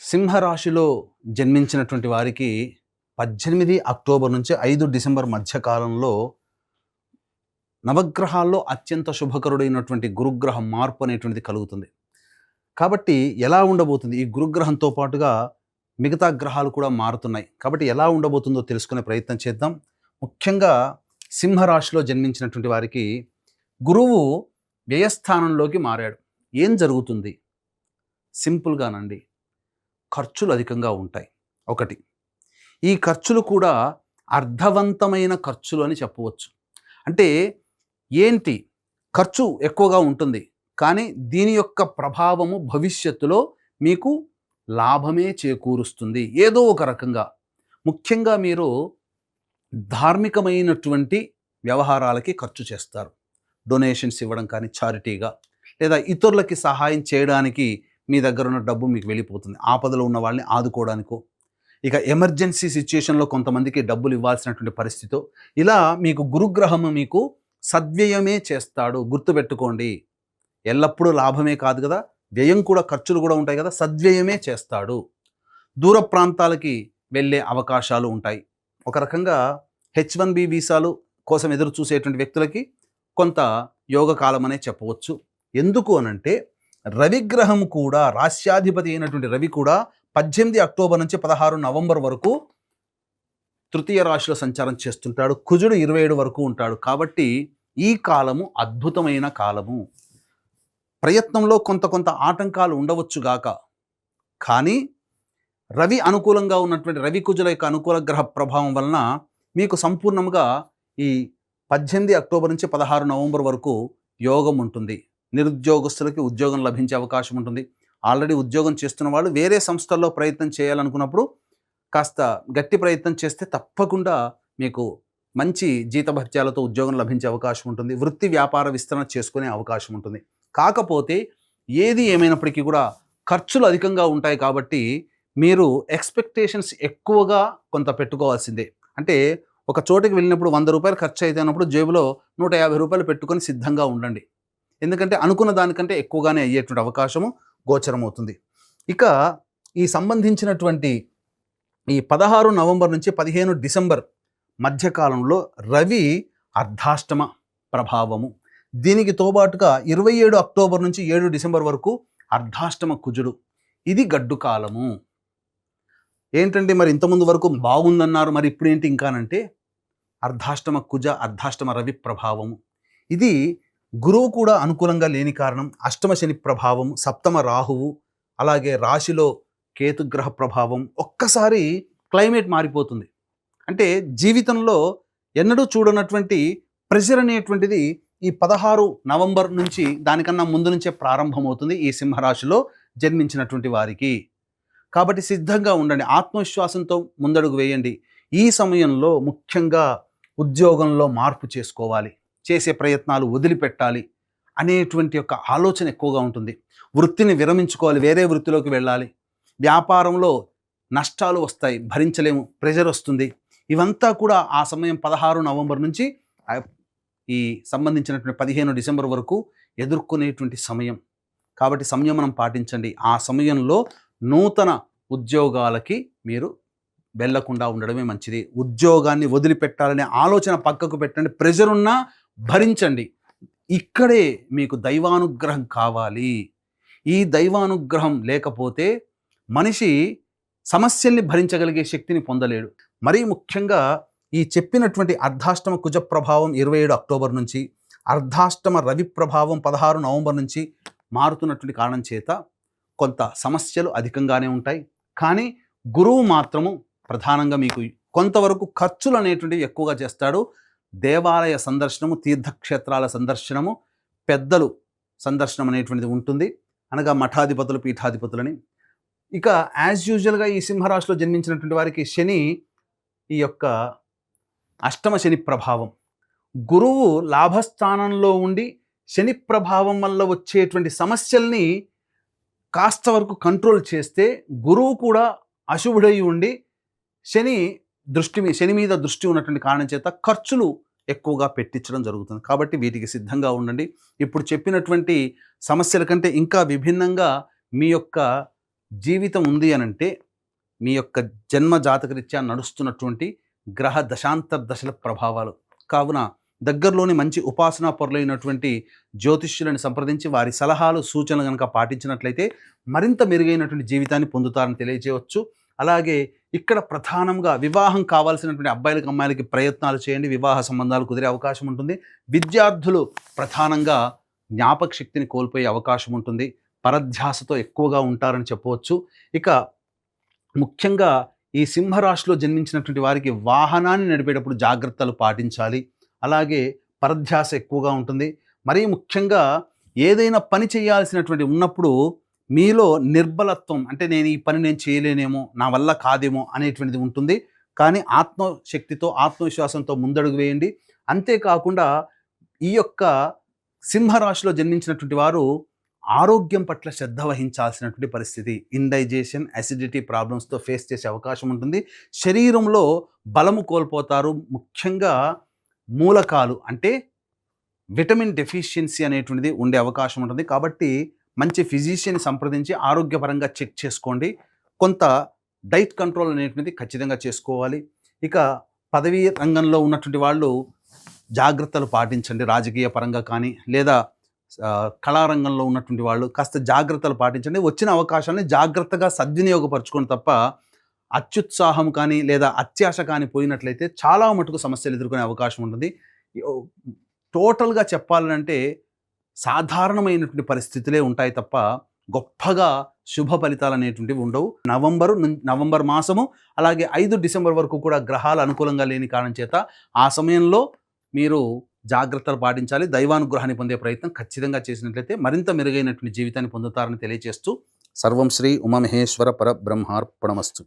సింహరాశిలో జన్మించినటువంటి వారికి పద్దెనిమిది అక్టోబర్ నుంచి ఐదు డిసెంబర్ మధ్యకాలంలో నవగ్రహాల్లో అత్యంత శుభకరుడైనటువంటి గురుగ్రహ మార్పు అనేటువంటిది కలుగుతుంది. కాబట్టి ఎలా ఉండబోతుంది? ఈ గురుగ్రహంతో పాటుగా మిగతా గ్రహాలు కూడా మారుతున్నాయి. కాబట్టి ఎలా ఉండబోతుందో తెలుసుకునే ప్రయత్నం చేద్దాం. ముఖ్యంగా సింహరాశిలో జన్మించినటువంటి వారికి గురువు వ్యయస్థానంలోకి మారాడు. ఏం జరుగుతుంది? సింపుల్గానండి. ఖర్చులు అధికంగా ఉంటాయి. ఒకటి. ఈ ఖర్చులు కూడా అర్థవంతమైన ఖర్చులు అని చెప్పవచ్చు. అంటే ఏంటి? ఖర్చు ఎక్కువగా ఉంటుంది. కానీ దీని యొక్క ప్రభావము భవిష్యత్తులో మీకు లాభమే చేకూరుస్తుంది. ఏదో ఒక రకంగా. ముఖ్యంగా మీరు ధార్మికమైనటువంటి వ్యవహారాలకి ఖర్చు చేస్తారు. డొనేషన్స్ ఇవ్వడం కానీ చారిటీగా లేదా ఇతరులకి సహాయం చేయడానికి మీ దగ్గర ఉన్న డబ్బు మీకు వెళ్ళిపోతుంది. ఆపదలో ఉన్న వాళ్ళని ఆదుకోవడానికో ఇక ఎమర్జెన్సీ సిచ్యుయేషన్లో కొంతమందికి డబ్బులు ఇవ్వాల్సినటువంటి పరిస్థితి ఇలా మీకు గురుగ్రహము మీకు సద్వ్యయమే చేస్తాడు. గుర్తుపెట్టుకోండి. ఎల్లప్పుడూ లాభమే కాదు కదా. వ్యయం కూడా ఖర్చులు కూడా ఉంటాయి కదా. సద్వ్యయమే చేస్తాడు. దూర ప్రాంతాలకి వెళ్ళే అవకాశాలు ఉంటాయి. ఒక రకంగా హెచ్ వన్ బి వీసాలు కోసం ఎదురు చూసేటువంటి వ్యక్తులకి కొంత యోగకాలం అనే చెప్పవచ్చు. ఎందుకు అనంటే రవిగ్రహం కూడా రాశ్యాధిపతి అయినటువంటి రవి కూడా పద్దెనిమిది అక్టోబర్ నుంచి పదహారు నవంబర్ వరకు తృతీయ రాశిలో సంచారం చేస్తుంటాడు. కుజుడు ఇరవై ఏడు వరకు ఉంటాడు. కాబట్టి ఈ కాలము అద్భుతమైన కాలము. ప్రయత్నంలో కొంత కొంత ఆటంకాలు ఉండవచ్చుగాక కానీ రవి అనుకూలంగా ఉన్నటువంటి రవి కుజుల యొక్క అనుకూల గ్రహ ప్రభావం వలన మీకు సంపూర్ణంగా ఈ పద్దెనిమిది అక్టోబర్ నుంచి పదహారు నవంబర్ వరకు యోగం ఉంటుంది. నిరుద్యోగస్తులకి ఉద్యోగం లభించే అవకాశం ఉంటుంది. ఆల్రెడీ ఉద్యోగం చేస్తున్న వాళ్ళు వేరే సంస్థల్లో ప్రయత్నం చేయాలనుకున్నప్పుడు కాస్త గట్టి ప్రయత్నం చేస్తే తప్పకుండా మీకు మంచి జీతభత్యాలతో ఉద్యోగం లభించే అవకాశం ఉంటుంది. వృత్తి వ్యాపార విస్తరణ చేసుకునే అవకాశం ఉంటుంది. కాకపోతే ఏది ఏమైనప్పటికీ కూడా ఖర్చులు అధికంగా ఉంటాయి కాబట్టి మీరు ఎక్స్పెక్టేషన్స్ ఎక్కువగా కొంత పెట్టుకోవాల్సిందే. అంటే ఒక చోటుకి వెళ్ళినప్పుడు వంద రూపాయలు ఖర్చు అయితే అన్నప్పుడు జేబులో నూట యాభై రూపాయలు పెట్టుకొని సిద్ధంగా ఉండండి. ఎందుకంటే అనుకున్న దానికంటే ఎక్కువగానే అయ్యేటువంటి అవకాశము గోచరమవుతుంది. ఇక ఈ సంబంధించినటువంటి ఈ పదహారు నవంబర్ నుంచి పదిహేను డిసెంబర్ మధ్యకాలంలో రవి అర్ధాష్టమ ప్రభావము. దీనికి తోబాటుగా ఇరవై ఏడు అక్టోబర్ నుంచి ఏడు డిసెంబర్ వరకు అర్ధాష్టమ కుజుడు. ఇది గడ్డు కాలము. ఏంటంటే మరి ఇంతకుముందు వరకు బాగుందన్నారు మరి ఇప్పుడు ఏంటి ఇంకానంటే అర్ధాష్టమ కుజ అర్ధాష్టమ రవి ప్రభావము. ఇది గురువు కూడా అనుకూలంగా లేని కారణం అష్టమ శని ప్రభావం సప్తమ రాహువు అలాగే రాశిలో కేతుగ్రహ ప్రభావం ఒక్కసారి క్లైమేట్ మారిపోతుంది. అంటే జీవితంలో ఎన్నడూ చూడనటువంటి ప్రెషర్ అనేటువంటిది ఈ పదహారు నవంబర్ నుంచి దానికన్నా ముందు నుంచే ప్రారంభమవుతుంది ఈ సింహరాశిలో జన్మించినటువంటి వారికి. కాబట్టి సిద్ధంగా ఉండండి ఆత్మవిశ్వాసంతో ముందడుగు వేయండి. ఈ సమయంలో ముఖ్యంగా ఉద్యోగంలో మార్పు చేసుకోవాలి. చేసే ప్రయత్నాలు వదిలిపెట్టాలి అనేటువంటి యొక్క ఆలోచన ఎక్కువగా ఉంటుంది. వృత్తిని విరమించుకోవాలి వేరే వృత్తిలోకి వెళ్ళాలి. వ్యాపారంలో నష్టాలు వస్తాయి భరించలేము ప్రెషర్ వస్తుంది. ఇవంతా కూడా ఆ సమయం పదహారు నవంబర్ నుంచి ఈ సంబంధించినటువంటి పదిహేను డిసెంబర్ వరకు ఎదుర్కొనేటువంటి సమయం. కాబట్టి సంయమనం పాటించండి. ఆ సమయంలో నూతన ఉద్యోగాలకి మీరు వెళ్ళకుండా ఉండడమే మంచిది. ఉద్యోగాన్ని వదిలిపెట్టాలనే ఆలోచన పక్కకు పెట్టండి. ప్రెజర్ ఉన్నా భరించండి. ఇక్కడే మీకు దైవానుగ్రహం కావాలి. ఈ దైవానుగ్రహం లేకపోతే మనిషి సమస్యల్ని భరించగలిగే శక్తిని పొందలేడు. మరీ ముఖ్యంగా ఈ చెప్పినటువంటి అర్ధాష్టమ కుజ ప్రభావం ఇరవై ఏడు అక్టోబర్ నుంచి అర్ధాష్టమ రవి ప్రభావం పదహారు నవంబర్ నుంచి మారుతున్నటువంటి కారణం చేత కొంత సమస్యలు అధికంగానే ఉంటాయి. కానీ గురువు మాత్రము ప్రధానంగా మీకు కొంతవరకు ఖర్చులు అనేటువంటివి ఎక్కువగా చేస్తాడు. దేవాలయ సందర్శనము తీర్థక్షేత్రాల సందర్శనము పెద్దలు సందర్శనం అనేటువంటిది ఉంటుంది. అనగా మఠాధిపతులు పీఠాధిపతులని. ఇక యాజ్ యూజువల్గా ఈ సింహరాశిలో జన్మించినటువంటి వారికి శని ఈ యొక్క అష్టమ శని ప్రభావం. గురువు లాభస్థానంలో ఉండి శని ప్రభావం వల్ల వచ్చేటువంటి సమస్యల్ని కాస్త వరకు కంట్రోల్ చేస్తే గురువు కూడా అశుభుడై ఉండి శని దృష్టి మీ శని మీద దృష్టి ఉన్నటువంటి కారణం చేత ఖర్చులు ఎక్కువగా పెట్టించడం జరుగుతుంది. కాబట్టి వీటికి సిద్ధంగా ఉండండి. ఇప్పుడు చెప్పినటువంటి సమస్యల కంటే ఇంకా విభిన్నంగా మీ యొక్క జీవితం ఉంది అనంటే మీ యొక్క జన్మ జాతకరీత్యా నడుస్తున్నటువంటి గ్రహ దశాంతర దశల ప్రభావాలు. కావున దగ్గరలోని మంచి ఉపాసనా పొరలైనటువంటి జ్యోతిష్యులను సంప్రదించి వారి సలహాలు సూచనలు కనుక పాటించినట్లయితే మరింత మెరుగైనటువంటి జీవితాన్ని పొందుతారని తెలియజేయవచ్చు. అలాగే ఇక్కడ ప్రధానంగా వివాహం కావాల్సినటువంటి అబ్బాయిలకి అమ్మాయిలకి ప్రయత్నాలు చేయండి. వివాహ సంబంధాలు కుదిరే అవకాశం ఉంటుంది. విద్యార్థులు ప్రధానంగా జ్ఞాపక శక్తిని కోల్పోయే అవకాశం ఉంటుంది. పరధ్యాసతో ఎక్కువగా ఉంటారని చెప్పవచ్చు. ఇక ముఖ్యంగా ఈ సింహరాశిలో జన్మించినటువంటి వారికి వాహనాన్ని నడిపేటప్పుడు జాగ్రత్తలు పాటించాలి. అలాగే పరధ్యాస ఎక్కువగా ఉంటుంది. మరీ ముఖ్యంగా ఏదైనా పని చేయాల్సినటువంటి ఉన్నప్పుడు మీలో నిర్బలత్వం అంటే నేను ఈ పని నేను చేయలేనేమో నా వల్ల కాదేమో అనేటువంటిది ఉంటుంది. కానీ ఆత్మశక్తితో ఆత్మవిశ్వాసంతో ముందడుగు వేయండి. అంతేకాకుండా ఈ యొక్క సింహరాశిలో జన్మించినటువంటి వారు ఆరోగ్యం పట్ల శ్రద్ధ వహించాల్సినటువంటి పరిస్థితి. ఇండైజేషన్ అసిడిటీ ప్రాబ్లమ్స్తో ఫేస్ చేసే అవకాశం ఉంటుంది. శరీరంలో బలము కోల్పోతారు. ముఖ్యంగా మూలకాలు అంటే విటమిన్ డెఫిషియన్సీ అనేటువంటిది ఉండే అవకాశం ఉంటుంది. కాబట్టి మంచి ఫిజిషియన్ సంప్రదించి ఆరోగ్యపరంగా చెక్ చేసుకోండి. కొంత డైట్ కంట్రోల్ అనేటువంటిది ఖచ్చితంగా చేసుకోవాలి. ఇక పదవీ రంగంలో ఉన్నటువంటి వాళ్ళు జాగ్రత్తలు పాటించండి. రాజకీయ పరంగా కానీ లేదా కళారంగంలో ఉన్నటువంటి వాళ్ళు కాస్త జాగ్రత్తలు పాటించండి. వచ్చిన అవకాశాన్ని జాగ్రత్తగా సద్వినియోగపరచుకొని తప్ప అత్యుత్సాహం కానీ లేదా అత్యాశ కానీ పోయినట్లయితే చాలా మటుకు సమస్యలు ఎదుర్కొనే అవకాశం ఉంటుంది. టోటల్గా చెప్పాలంటే సాధారణమైనటువంటి పరిస్థితులే ఉంటాయి తప్ప గొప్పగా శుభ ఫలితాలు అనేటువంటివి ఉండవు. నవంబరు నవంబర్ మాసము అలాగే ఐదు డిసెంబర్ వరకు కూడా గ్రహాలు అనుకూలంగా లేని కారణం చేత ఆ సమయంలో మీరు జాగ్రత్తలు పాటించాలి. దైవానుగ్రహాన్ని పొందే ప్రయత్నం ఖచ్చితంగా చేసినట్లయితే మరింత మెరుగైనటువంటి జీవితాన్ని పొందుతారని తెలియజేస్తూ సర్వం శ్రీ ఉమామహేశ్వర పరబ్రహ్మార్పణమస్తు.